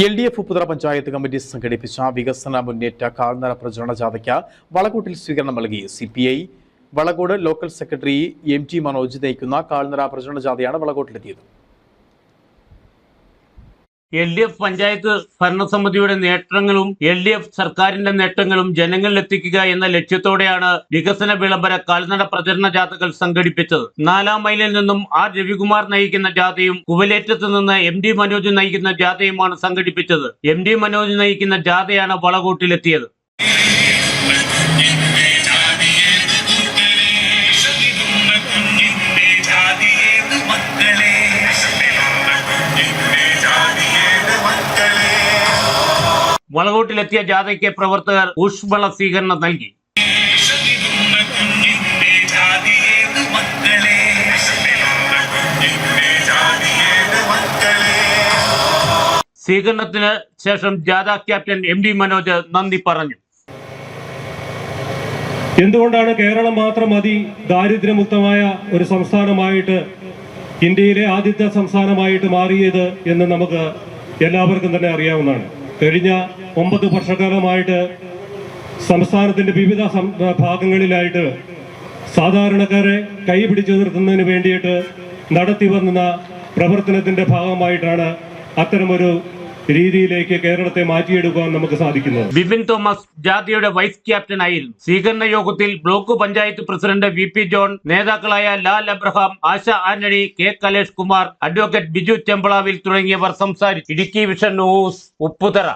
L D F Upputhara panchayat committee സംഘടിപ്പിച്ച വികസന മുന്നേറ്റ കാൽനട പ്രചരണ ജാഥയ്ക്ക് വളകൂട്ടിൽ സ്വീകരണം നൽകി. C P I Valakode local secretary M T Manoj നയിക്കുന്ന കാൽനട പ്രചരണ ജാഥയാണ് വളകോട്ടിലെത്തിയത്. എൽ ഡി എഫ് പഞ്ചായത്ത് ഭരണസമിതിയുടെ നേട്ടങ്ങളും എൽ ഡി എഫ് സർക്കാരിന്റെ നേട്ടങ്ങളും ജനങ്ങളിൽ എത്തിക്കുക എന്ന ലക്ഷ്യത്തോടെയാണ് വികസന വിളംബര കാൽനട പ്രചരണ ജാഥകൾ സംഘടിപ്പിച്ചത്. നാലാം മൈലിൽ നിന്നും ആർ രവികുമാർ നയിക്കുന്ന ജാഥയും കുവലേറ്റത്ത് നിന്ന് എം ഡി മനോജ് നയിക്കുന്ന ജാഥയുമാണ് സംഘടിപ്പിച്ചത്. എം ഡി മനോജ് നയിക്കുന്ന ജാഥയാണ് വളകൂട്ടിലെത്തിയത്. വളകൂട്ടിലെത്തിയ ജാഥയ്ക്ക് പ്രവർത്തകർ ഊഷ്മള സ്വീകരണം നൽകി. സ്വീകരണത്തിന് ശേഷം ജാഥ ക്യാപ്റ്റൻ എം ഡി മനോജ് നന്ദി പറഞ്ഞു. എന്തുകൊണ്ടാണ് കേരളം മാത്രം മതി ദാരിദ്ര്യമുക്തമായ ഒരു സംസ്ഥാനമായിട്ട് ഇന്ത്യയിലെ ആദ്യത്തെ സംസ്ഥാനമായിട്ട് മാറിയത് എന്ന് നമുക്ക് എല്ലാവർക്കും തന്നെ അറിയാവുന്നതാണ്. കഴിഞ്ഞ ഒമ്പത് വർഷക്കാലമായിട്ട് സംസ്ഥാനത്തിന്റെ വിവിധ ഭാഗങ്ങളിലായിട്ട് സാധാരണക്കാരെ കൈപിടിച്ചു നിർത്തുന്നതിന് വേണ്ടിയിട്ട് നടത്തി വന്ന പ്രവർത്തനത്തിന്റെ ഭാഗമായിട്ടാണ് അത്തരമൊരു രീതിയിലേക്ക് കേരളത്തെ മാറ്റിയെടുക്കാൻ നമുക്ക് സാധിക്കുന്നത്. ബിപിൻ തോമസ് ജാതിയുടെ വൈസ് ക്യാപ്റ്റൻ ആയിരുന്നു സ്വീകരണ യോഗത്തിൽ block panchayat president V P John നേതാക്കളായ ലാൽ അബ്രഹാം ആശ ആന്റണി കെ കലേഷ് കുമാർ അഡ്വക്കേറ്റ് ബിജു ചെമ്പളാവിൽ തുടങ്ങിയവർ സംസാരിച്ചു. Idukki vision news Upputhara.